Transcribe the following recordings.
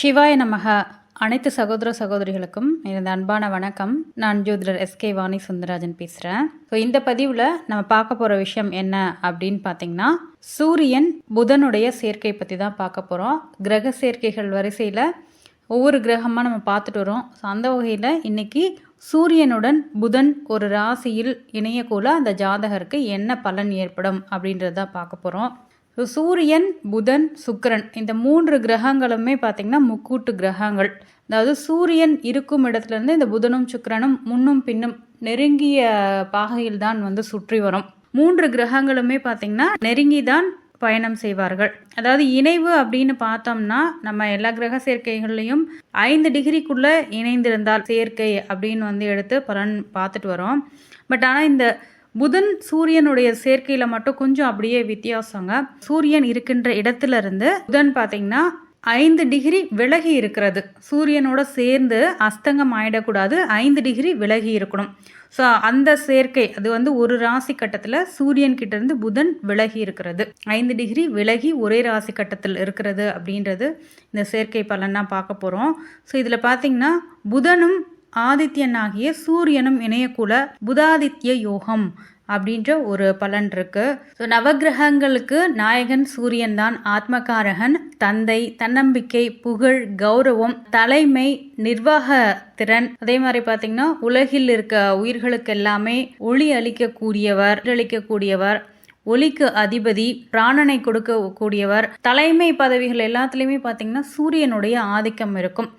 சிவாய நமக. அனைத்து சகோதர சகோதரிகளுக்கும் எனது அன்பான வணக்கம். நான் ஜோதிடர் எஸ்கே வாணி சுந்தரராஜன் பேசுகிறேன் ஸோ இந்த பதிவில் நம்ம பார்க்க போகிற விஷயம் என்ன அப்படின்னு பார்த்தீங்கன்னா சூரியன் புதனுடைய சேர்க்கை பற்றி தான் பார்க்க போகிறோம் கிரக சேர்க்கைகள் வரிசையில் ஒவ்வொரு கிரகமாக நம்ம பார்த்துட்டு வரோம். ஸோ அந்த வகையில் இன்றைக்கி சூரியனுடன் புதன் ஒரு ராசியில் இணையக்குள்ள அந்த ஜாதகருக்கு என்ன பலன் ஏற்படும் அப்படின்றத பார்க்க போகிறோம் ஸோ சூரியன் புதன் சுக்கரன் இந்த மூன்று கிரகங்களுமே பார்த்திங்கன்னா முக்கூட்டு கிரகங்கள். அதாவது சூரியன் இருக்கும் இடத்துலேருந்து இந்த புதனும் சுக்கரனும் முன்னும் பின்னும் நெருங்கிய பாகையில் தான் வந்து சுற்றி வரும். மூன்று கிரகங்களுமே பார்த்திங்கன்னா நெருங்கி தான் பயணம் செய்வார்கள். அதாவது இணைவு அப்படின்னு பார்த்தோம்னா நம்ம எல்லா கிரக சேர்க்கைகள்லையும் ஐந்து டிகிரிக்குள்ளே இணைந்திருந்தால் சேர்க்கை அப்படின்னு வந்து எடுத்து பலன் பார்த்துட்டு வரோம். பட் ஆனால் இந்த புதன் சூரியனுடைய சேர்க்கையில் மட்டும் கொஞ்சம் அப்படியே வித்தியாசங்க. சூரியன் இருக்கின்ற இடத்துல இருந்து புதன் பார்த்தீங்கன்னா ஐந்து டிகிரி விலகி இருக்கிறது. சூரியனோட சேர்ந்து அஸ்தங்கம் ஆயிடக்கூடாது. ஐந்து டிகிரி விலகி இருக்கணும். ஸோ அந்த சேர்க்கை அது வந்து ஒரு ராசி கட்டத்தில் சூரியன் கிட்ட இருந்து புதன் விலகி இருக்கிறது. ஐந்து டிகிரி விலகி ஒரே ராசி கட்டத்தில் இருக்கிறது அப்படின்றது இந்த சேர்க்கை பலனாக பார்க்க போகிறோம் ஸோ இதில் பார்த்தீங்கன்னா புதனும் ஆதித்யனாகிய சூரியனும் இணையக்குல புதாதித்ய யோகம் அப்படின்ற ஒரு பலன் இருக்கு. ஸோ நவகிரகங்களுக்கு நாயகன் சூரியன் தான் ஆத்மகாரகன். தந்தை தன்னம்பிக்கை புகழ் கௌரவம் தலைமை நிர்வாக திறன். அதே மாதிரி பார்த்தீங்கன்னா உலகில் இருக்க உயிர்களுக்கு எல்லாமே ஒளி அளிக்கக்கூடியவர் அளிக்கக்கூடியவர் ஒலிக்கு அதிபதி பிராணனை கொடுக்க கூடியவர் தலைமை பதவிகள் எல்லாத்துலேயுமே பார்த்தீங்கன்னா சூரியனுடைய ஆதிக்கம் இருக்கும்.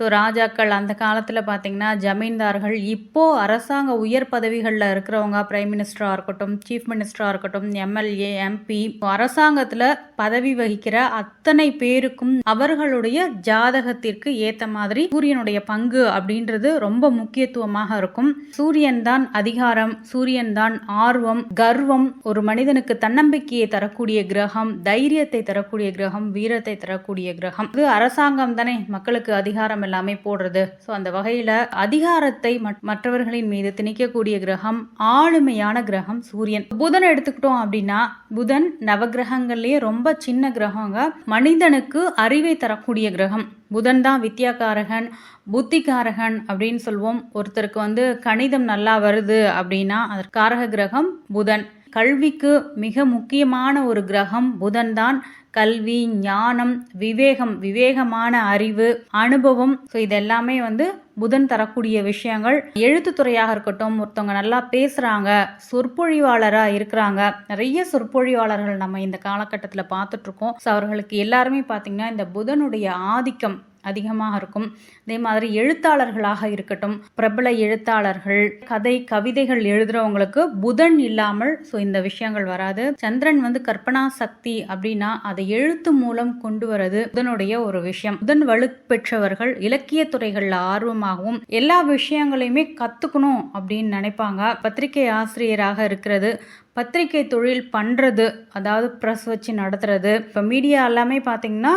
ஸோ ராஜாக்கள் அந்த காலத்தில் பார்த்தீங்கன்னா ஜமீன்தார்கள் இப்போது அரசாங்க உயர் பதவிகளில் இருக்கிறவங்க பிரைம் மினிஸ்டராக இருக்கட்டும் சீஃப் மினிஸ்டராக இருக்கட்டும் எம்எல்ஏ எம்பி அரசாங்கத்தில் பதவி வகிக்கிற அத்தனை பேருக்கும் அவர்களுடைய ஜாதகத்திற்கு ஏற்ற மாதிரி சூரியனுடைய பங்கு அப்படின்றது ரொம்ப முக்கியத்துவமாக இருக்கும். சூரியன் தான் அதிகாரம் சூரியன் தான் ஆர்வம் கர்வம். ஒரு மனிதனுக்கு தன்னம்பிக்கையை தரக்கூடிய கிரகம் தைரியத்தை தரக்கூடிய கிரகம் வீரத்தை தரக்கூடிய கிரகம். இது அரசாங்கம் தானே மக்களுக்கு அதிகாரம் எல்லாமே போடுறது. ஸோ அந்த வகையில் அதிகாரத்தை மற்றவர்களின் மீது திணிக்கக்கூடிய கிரகம் ஆளுமையான கிரகம் சூரியன். புதன் எடுத்துக்கிட்டோம் அப்படின்னா புதன் நவகிரகங்கள்லேயே ரொம்ப சின்ன கிரகங்க. மனிதனுக்கு அறிவை தரக்கூடிய கிரகம். புதன் தான் வித்யாகாரகன் புத்திகாரகன் அப்படின்னு சொல்லுவோம் ஒருத்தருக்கு வந்து கணிதம் நல்லா வருது அப்படின்னா அதற்காரக கிரகம் புதன். கல்விக்கு மிக முக்கியமான ஒரு கிரகம் புதன் தான் கல்வி ஞானம் விவேகம் விவேகமான அறிவு அனுபவம். ஸோ இதெல்லாமே வந்து புதன் தரக்கூடிய விஷயங்கள். எழுத்துத்துறையாக இருக்கட்டும் ஒருத்தவங்க நல்லா பேசுகிறாங்க சொற்பொழிவாளராக இருக்கிறாங்க. நிறைய சொற்பொழிவாளர்கள் நம்ம இந்த காலகட்டத்தில் பார்த்துட்ருக்கோம் ஸோ அவர்களுக்கு எல்லாருமே பார்த்திங்கன்னா இந்த புதனுடைய ஆதிக்கம் அதிகமாக இருக்கும். அதே மாதிரி எழுத்தாளர்களாக இருக்கட்டும் பிரபல எழுத்தாளர்கள் கதை கவிதைகள் எழுதுறவங்களுக்கு புதன் இல்லாமல் ஸோ இந்த விஷயங்கள் வராது. சந்திரன் வந்து கற்பனா சக்தி அப்படின்னா அதை எழுத்து மூலம் கொண்டு வரது புதனுடைய ஒரு விஷயம். புதன் வலுப்பெற்றவர்கள் இலக்கிய துறைகளில் ஆர்வமாகவும் எல்லா விஷயங்களையுமே கற்றுக்கணும் அப்படின்னு நினைப்பாங்க. பத்திரிகை ஆசிரியராக இருக்கிறது பத்திரிகை தொழில் பண்ணுறது அதாவது ப்ரெஸ் வச்சு நடத்துறது. இப்போ மீடியா எல்லாமே பார்த்தீங்கன்னா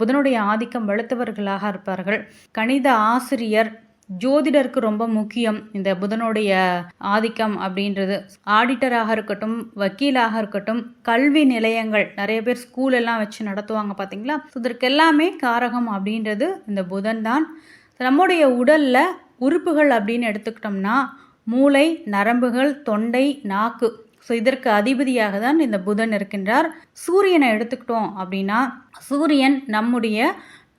புதனுடைய ஆதிக்கம் வலுத்தவர்களாக இருப்பார்கள். கணித ஆசிரியர் ஜோதிடருக்கு ரொம்ப முக்கியம். இந்த புதனுடைய ஆதிக்கம் அப்படின்றது. ஆடிட்டராக இருக்கட்டும் வக்கீலாக இருக்கட்டும் கல்வி நிலையங்கள் நிறைய பேர் ஸ்கூல் எல்லாம் வச்சு நடத்துவாங்க பார்த்தீங்களா இதற்கு எல்லாமே காரகம் அப்படின்றது இந்த புதன் தான். நம்முடைய உடலில் உறுப்புகள் அப்படின்னு எடுத்துக்கிட்டோம்னா மூளை நரம்புகள் தொண்டை நாக்கு ஸோ இதற்கு அதிபதியாக தான் இந்த புதன் இருக்கின்றார். சூரியனை எடுத்துக்கிட்டோம் அப்படின்னா சூரியன் நம்முடைய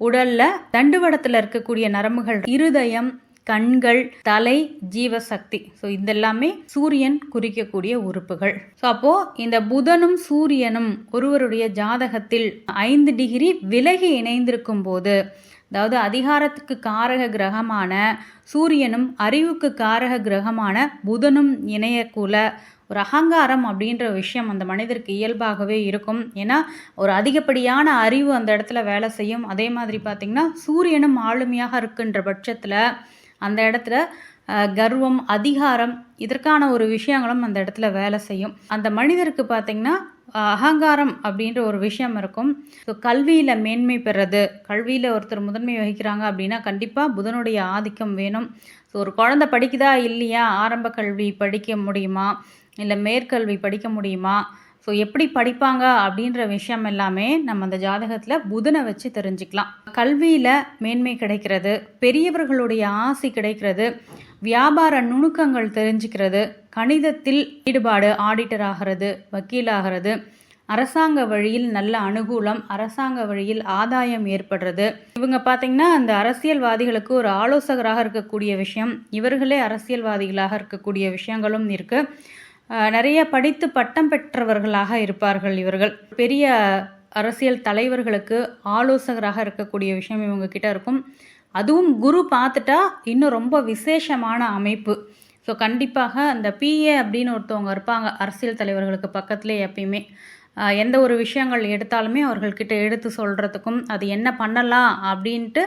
உடலில் தண்டுவடத்தில் இருக்கக்கூடிய நரம்புகள் இருதயம் கண்கள் தலை ஜீவசக்தி. ஸோ இதெல்லாமே சூரியன் குறிக்கக்கூடிய உறுப்புகள். ஸோ அப்போ இந்த புதனும் சூரியனும் ஒருவருடைய ஜாதகத்தில் ஐந்து டிகிரி விலகி இணைந்திருக்கும் போது அதாவது அதிகாரத்துக்கு காரக கிரகமான சூரியனும் அறிவுக்கு காரக கிரகமான புதனும் இணையக்குல ஒரு அகங்காரம் அப்படின்ற விஷயம் அந்த மனிதருக்கு இயல்பாகவே இருக்கும். ஏன்னா ஒரு அதிகப்படியான அறிவு அந்த இடத்துல வேலை செய்யும். அதே மாதிரி பார்த்திங்கன்னா சூரியனும் ஆளுமையாக இருக்குன்ற பட்சத்தில் அந்த இடத்துல கர்வம் அதிகாரம் இதற்கான ஒரு விஷயங்களும் அந்த இடத்துல வேலை செய்யும். அந்த மனிதருக்கு பார்த்திங்கன்னா அகங்காரம் அப்படின்ற ஒரு விஷயம் இருக்கும். ஸோ கல்வியில் மேன்மை பெறது கல்வியில் ஒருத்தர் முதன்மை வகிக்கிறாங்க அப்படின்னா கண்டிப்பாக புதனுடைய ஆதிக்கம் வேணும். ஸோ ஒரு குழந்தை படிக்குதா இல்லையா? ஆரம்ப கல்வி படிக்க முடியுமா? இல்லை மேற்கல்வி படிக்க முடியுமா? ஸோ எப்படி படிப்பாங்க அப்படின்ற விஷயம் எல்லாமே நம்ம அந்த ஜாதகத்தில் புதனை வச்சு தெரிஞ்சுக்கலாம். கல்வியில் மேன்மை கிடைக்கிறது பெரியவர்களுடைய ஆசை கிடைக்கிறது வியாபார நுணுக்கங்கள் தெரிஞ்சுக்கிறது கணிதத்தில் ஈடுபாடு ஆடிட்டர் ஆகிறது வக்கீல் ஆகிறது அரசாங்க வழியில் நல்ல அனுகூலம் அரசாங்க வழியில் ஆதாயம் ஏற்படுறது. இவங்க பார்த்தீங்கன்னா அந்த அரசியல்வாதிகளுக்கு ஒரு ஆலோசகராக இருக்கக்கூடிய விஷயம் இவர்களே அரசியல்வாதிகளாக இருக்கக்கூடிய விஷயங்களும் இருக்கு. நிறைய படித்து பட்டம் பெற்றவர்களாக இருப்பார்கள் இவர்கள். பெரிய அரசியல் தலைவர்களுக்கு ஆலோசகராக இருக்கக்கூடிய விஷயம் இவங்க கிட்ட இருக்கும். அதுவும் குரு பார்த்துட்டா இன்னும் ரொம்ப விசேஷமான அமைப்பு. ஸோ கண்டிப்பாக அந்த பிஏ அப்படின்னு ஒருத்தவங்க இருப்பாங்க அரசியல் தலைவர்களுக்கு பக்கத்துலேயே எப்பயுமே. எந்த ஒரு விஷயங்கள் எடுத்தாலுமே அவர்கள்கிட்ட எடுத்து சொல்கிறதுக்கும் அது என்ன பண்ணலாம் அப்படின்ட்டு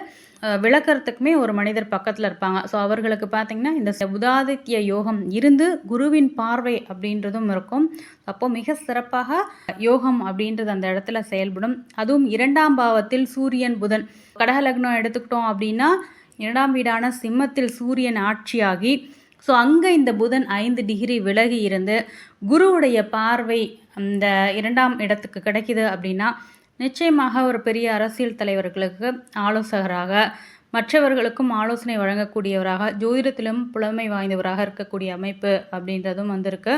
விளக்கறதுக்குமே ஒரு மனிதர் பக்கத்தில் இருப்பாங்க. ஸோ அவர்களுக்கு பார்த்தீங்கன்னா இந்த உதாதித்ய யோகம் இருந்து குருவின் பார்வை அப்படின்றதும் இருக்கும். அப்போ மிக சிறப்பாக யோகம் அப்படின்றது அந்த இடத்துல செயல்படும். அதுவும் இரண்டாம் பாவத்தில் சூரியன் புதன். கடகலக்னம் எடுத்துக்கிட்டோம் அப்படின்னா இரண்டாம் வீடான சிம்மத்தில் சூரியன் ஆட்சியாகி ஸோ அங்கே இந்த புதன் ஐந்து டிகிரி விலகி இருந்து குருவுடைய பார்வை அந்த இரண்டாம் இடத்துக்கு கிடைக்கிது அப்படின்னா நிச்சயமாக ஒரு பெரிய அரசியல் தலைவர்களுக்கு ஆலோசகராக மற்றவர்களுக்கும் ஆலோசனை வழங்கக்கூடியவராக ஜோதிடத்திலும் புலமை வாய்ந்தவராக இருக்கக்கூடிய அமைப்பு அப்படின்றதும் வந்திருக்கு.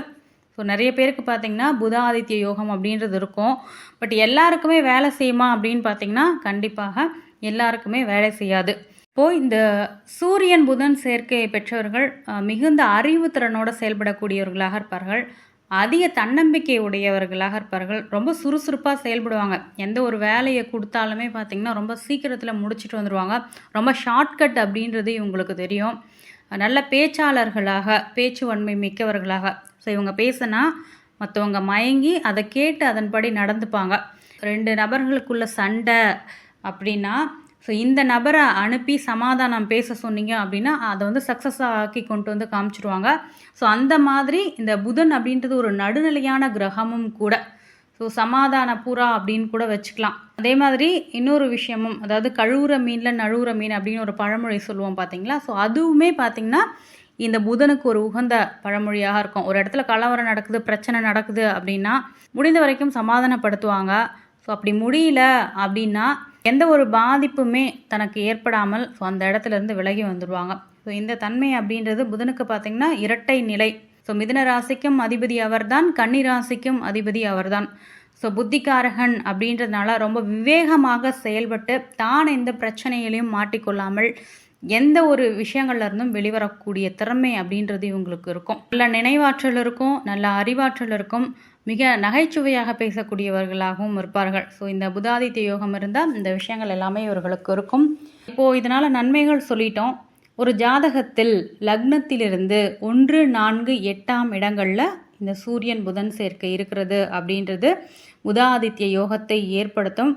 ஸோ நிறைய பேருக்கு பார்த்தீங்கன்னா புத ஆதித்ய யோகம் அப்படின்றது இருக்கும். பட் எல்லாருக்குமே வேலை செய்யுமா அப்படின்னு பார்த்தீங்கன்னா கண்டிப்பாக எல்லாருக்குமே வேலை செய்யாது. இப்போது இந்த சூரியன் புதன் சேர்க்கையை பெற்றவர்கள் மிகுந்த அறிவுத்திறனோடு செயல்படக்கூடியவர்களாக இருப்பார்கள். அதிக தன்னம்பிக்கை உடையவர்களாக இருப்பார்கள் ரொம்ப சுறுசுறுப்பாக செயல்படுவாங்க. எந்த ஒரு வேலையை கொடுத்தாலுமே பார்த்திங்கன்னா ரொம்ப சீக்கிரத்தில் முடிச்சுட்டு வந்துடுவாங்க ரொம்ப ஷார்ட்கட் அப்படின்றது இவங்களுக்கு தெரியும். நல்ல பேச்சாளர்களாக பேச்சு வன்மை மிக்கவர்களாக. ஸோ இவங்க பேசினா மற்றவங்க மயங்கி அதை கேட்டு அதன்படி நடந்துப்பாங்க. ரெண்டு நபர்களுக்குள்ள சண்டை அப்படின்னா ஸோ இந்த நபரை அனுப்பி சமாதானம் பேச சொன்னீங்க அப்படின்னா அதை வந்து சக்ஸஸ் ஆக்கி கொண்டு வந்து காமிச்சிருவாங்க. ஸோ அந்த மாதிரி இந்த புதன் அப்படின்றது ஒரு நடுநிலையான கிரகமும் கூட. ஸோ சமாதான புறா அப்படின்னு கூட வச்சுக்கலாம். அதே மாதிரி இன்னொரு விஷயமும் அதாவது கழுவுற மீனில் நழுவுற மீன் அப்படின்னு ஒரு பழமொழி சொல்லுவோம் பார்த்தீங்களா ஸோ அதுவுமே பார்த்திங்கன்னா இந்த புதனுக்கு ஒரு உகந்த பழமொழியாக இருக்கும். ஒரு இடத்துல கலவரம் நடக்குது பிரச்சனை நடக்குது அப்படின்னா முடிந்த வரைக்கும் சமாதானப்படுத்துவாங்க. ஸோ அப்படி முடியல அப்படின்னா எந்த ஒரு பாதிப்புமே தனக்கு ஏற்படாமல் ஸோ அந்த இடத்துல இருந்து விலகி வந்துடுவாங்க ஸோ இந்த தன்மை அப்படின்றது புதனுக்கு பார்த்திங்கன்னா இரட்டை நிலை. ஸோ மிதுன ராசிக்கும் அதிபதி அவர்தான் கன்னி ராசிக்கும் அதிபதி அவர்தான். ஸோ புத்திகாரகன் அப்படின்றதுனால ரொம்ப விவேகமாக செயல்பட்டு தான் எந்த பிரச்சனையிலையும் மாட்டிக்கொள்ளாமல் எந்த ஒரு விஷயங்கள்ல இருந்தும் வெளிவரக்கூடிய திறமை அப்படின்றது இவங்களுக்கு இருக்கும். நல்ல நினைவாற்றல் இருக்கும் நல்ல அறிவாற்றல் இருக்கும் மிக நகைச்சுவையாக பேசக்கூடியவர்களாகவும் இருப்பார்கள். ஸோ இந்த புதாதித்ய யோகம் இருந்தால் இந்த விஷயங்கள் எல்லாமே இவர்களுக்கு இருக்கும். இப்போது இதனால் நன்மைகள் சொல்லிட்டோம். ஒரு ஜாதகத்தில் லக்னத்திலிருந்து ஒன்று நான்கு எட்டாம் இடங்களில் இந்த சூரியன் புதன் சேர்க்கை இருக்கிறது அப்படின்றது உதாதித்ய யோகத்தை ஏற்படுத்தும்.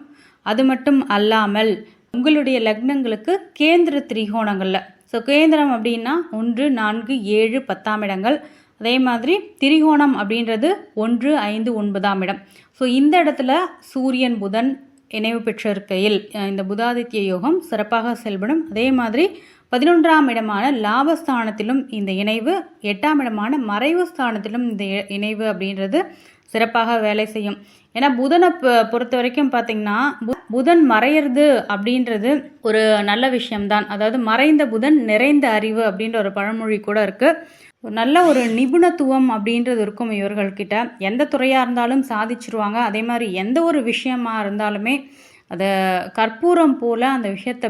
அது மட்டும் அல்லாமல் உங்களுடைய லக்னங்களுக்கு கேந்திர திரிகோணங்களில். ஸோ கேந்திரம் அப்படின்னா ஒன்று நான்கு ஏழு பத்தாம் இடங்கள். அதே மாதிரி திரிகோணம் அப்படின்றது ஒன்று ஐந்து ஒன்பதாம் இடம். ஸோ இந்த இடத்துல சூரியன் புதன் இணைவு பெற்றிருக்கையில் இந்த புதாதித்ய யோகம் சிறப்பாக செயல்படும். அதே மாதிரி பதினொன்றாம் இடமான லாபஸ்தானத்திலும் இந்த இணைவு எட்டாம் இடமான மறைவு ஸ்தானத்திலும் இந்த இ- இணைவு அப்படின்றது சிறப்பாக வேலை செய்யும். ஏன்னா புதனை பொறுத்த வரைக்கும் பார்த்தீங்கன்னா பு- புதன் மறையிறது அப்படின்றது ஒரு நல்ல விஷயம்தான். அதாவது மறைந்த புதன் நிறைந்த அறிவு அப்படின்ற ஒரு பழமொழி கூட இருக்குது நல்ல ஒரு நிபுணத்துவம் அப்படின்றது இருக்கும் இவர்கள்கிட்ட. எந்த துறையாக இருந்தாலும் சாதிச்சிருவாங்க. அதே மாதிரி எந்த ஒரு விஷயமா இருந்தாலுமே அதை கற்பூரம் போல் அந்த விஷயத்தை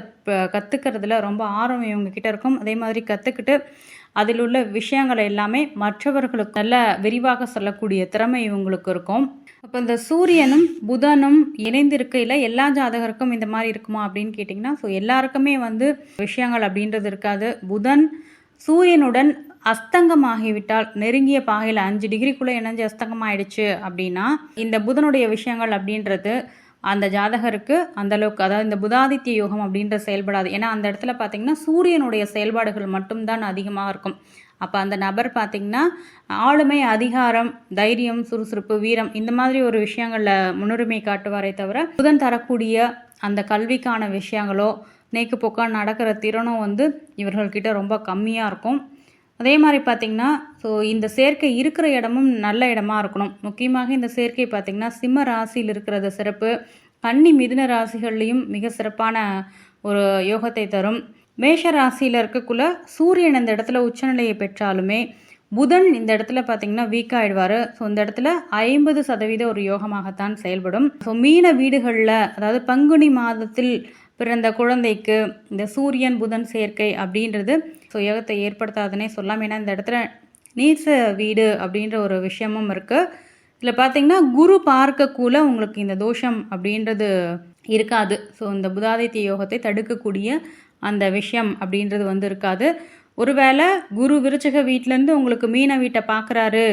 கற்றுக்கிறதுல ரொம்ப ஆர்வம் இவங்கக்கிட்ட இருக்கும். அதே மாதிரி கற்றுக்கிட்டு அதில் உள்ள விஷயங்களை எல்லாமே மற்றவர்களுக்கு நல்ல விரிவாக சொல்லக்கூடிய திறமை இவங்களுக்கு இருக்கும். அப்போ இந்த சூரியனும் புதனும் இணைந்திருக்கையில் எல்லா ஜாதகருக்கும் இந்த மாதிரி இருக்குமா அப்படின்னு கேட்டிங்கன்னா ஸோ எல்லாருக்குமே வந்து விஷயங்கள் அப்படின்றது இருக்காது. புதன் சூரியனுடன் அஸ்தங்கமாகிவிட்டால் நெருங்கிய பாகையில் அஞ்சு டிகிரிக்குள்ளே இணைஞ்சு அஸ்தங்கமாயிடுச்சு அப்படின்னா இந்த புதனுடைய விஷயங்கள் அப்படின்றது அந்த ஜாதகருக்கு அந்த அளவுக்கு அதாவது இந்த புதாதித்ய யோகம் அப்படின்ற செயல்படாது. ஏன்னா அந்த இடத்துல பார்த்தீங்கன்னா சூரியனுடைய செயல்பாடுகள் மட்டும்தான் அதிகமாக இருக்கும். அப்போ அந்த நபர் பார்த்திங்கன்னா ஆளுமை அதிகாரம் தைரியம் சுறுசுறுப்பு வீரம் இந்த மாதிரி ஒரு விஷயங்களில் முன்னுரிமை காட்டுவாரே தவிர புதன் தரக்கூடிய அந்த கல்விக்கான விஷயங்களோ நேக்கு போக்கா நடக்கிற திறனும் வந்து இவர்கள்கிட்ட ரொம்ப கம்மியாக இருக்கும். அதே மாதிரி பார்த்திங்கன்னா ஸோ இந்த சேர்க்கை இருக்கிற இடமும் நல்ல இடமா இருக்கணும். முக்கியமாக இந்த சேர்க்கை பார்த்திங்கன்னா சிம்ம ராசியில் இருக்கிறது சிறப்பு. கன்னி மிதுன ராசிகள்லேயும் மிக சிறப்பான ஒரு யோகத்தை தரும். மேஷ ராசியில் இருக்கக்குள்ள சூரியன் இந்த இடத்துல உச்சநிலையை பெற்றாலுமே புதன் இந்த இடத்துல பார்த்தீங்கன்னா வீக் ஆயிடுவார். ஸோ இந்த இடத்துல ஐம்பது சதவீத ஒரு யோகமாகத்தான் செயல்படும். ஸோ மீன வீடுகளில் அதாவது பங்குனி மாதத்தில் பிறந்த குழந்தைக்கு இந்த சூரியன் புதன் சேர்க்கை அப்படின்றது ஸோ யோகத்தை ஏற்படுத்தாதுன்னே சொல்லலாம். ஏன்னா இந்த இடத்துல நீச வீடு அப்படின்ற ஒரு விஷயமும் இருக்குது இதில் பார்த்தீங்கன்னா குரு பார்க்கக்குள்ள உங்களுக்கு இந்த தோஷம் அப்படின்றது இருக்காது. ஸோ இந்த புதாதித்ய யோகத்தை தடுக்கக்கூடிய அந்த விஷயம் அப்படின்றது வந்து இருக்காது. ஒருவேளை குரு விருச்சக வீட்டிலேருந்து உங்களுக்கு மீன வீட்டை பார்க்குறாரு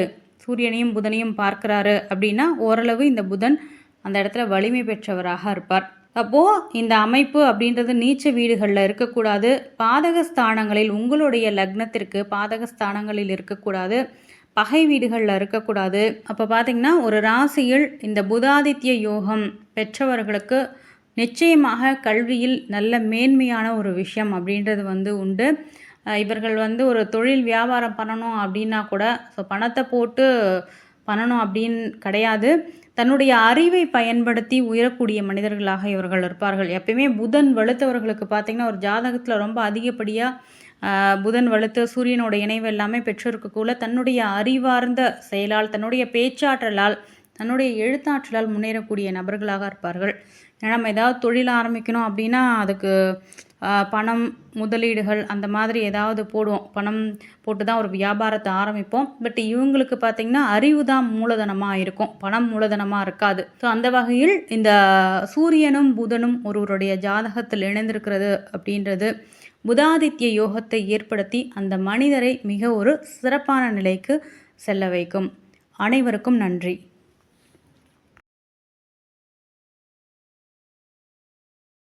சூரியனையும் புதனையும் பார்க்குறாரு அப்படின்னா ஓரளவு இந்த புதன் அந்த இடத்துல வலிமை பெற்றவராக இருப்பார். அப்போது இந்த அமைப்பு அப்படின்றது நீச்ச வீடுகளில் இருக்கக்கூடாது. பாதக ஸ்தானங்களில் உங்களுடைய லக்னத்திற்கு பாதக ஸ்தானங்களில் இருக்கக்கூடாது. பகை வீடுகளில் இருக்கக்கூடாது. அப்போ பார்த்தீங்கன்னா ஒரு ராசியில் இந்த புதாதித்ய யோகம் பெற்றவர்களுக்கு நிச்சயமாக கல்வியில் நல்ல மேன்மையான ஒரு விஷயம் அப்படின்றது வந்து உண்டு. இவர்கள் வந்து ஒரு தொழில் வியாபாரம் பண்ணணும் அப்படின்னா கூட ஸோ பணத்தை போட்டு பண்ணணும் அப்படின்னு கிடையாது. தன்னுடைய அறிவை பயன்படுத்தி உயரக்கூடிய மனிதர்களாக இவர்கள் இருப்பார்கள். எப்பயுமே புதன் வலுத்தவர்களுக்கு பார்த்திங்கன்னா ஒரு ஜாதகத்தில் ரொம்ப அதிகப்படியாக புதன் வலுத்து சூரியனோட இணைவு எல்லாமே பெற்றிருக்கக்குள்ள தன்னுடைய அறிவார்ந்த செயலால் தன்னுடைய பேச்சாற்றலால் தன்னுடைய எழுத்தாற்றலால் முன்னேறக்கூடிய நபர்களாக இருப்பார்கள். ஏன்னா நம்ம ஏதாவது தொழில் ஆரம்பிக்கணும் அப்படின்னா அதுக்கு பணம் முதலீடுகள் அந்த மாதிரி ஏதாவது போடுவோம். பணம் போட்டு தான் ஒரு வியாபாரத்தை ஆரம்பிப்போம். பட் இவங்களுக்கு பார்த்திங்கன்னா அறிவு தான் மூலதனமாக இருக்கும். பணம் மூலதனமாக இருக்காது. ஸோ அந்த வகையில் இந்த சூரியனும் புதனும் ஒருவருடைய ஜாதகத்தில் இணைந்திருக்கிறது அப்படின்றது புதாதித்ய யோகத்தை ஏற்படுத்தி அந்த மனிதரை மிக ஒரு சிறப்பான நிலைக்கு செல்ல வைக்கும். அனைவருக்கும் நன்றி.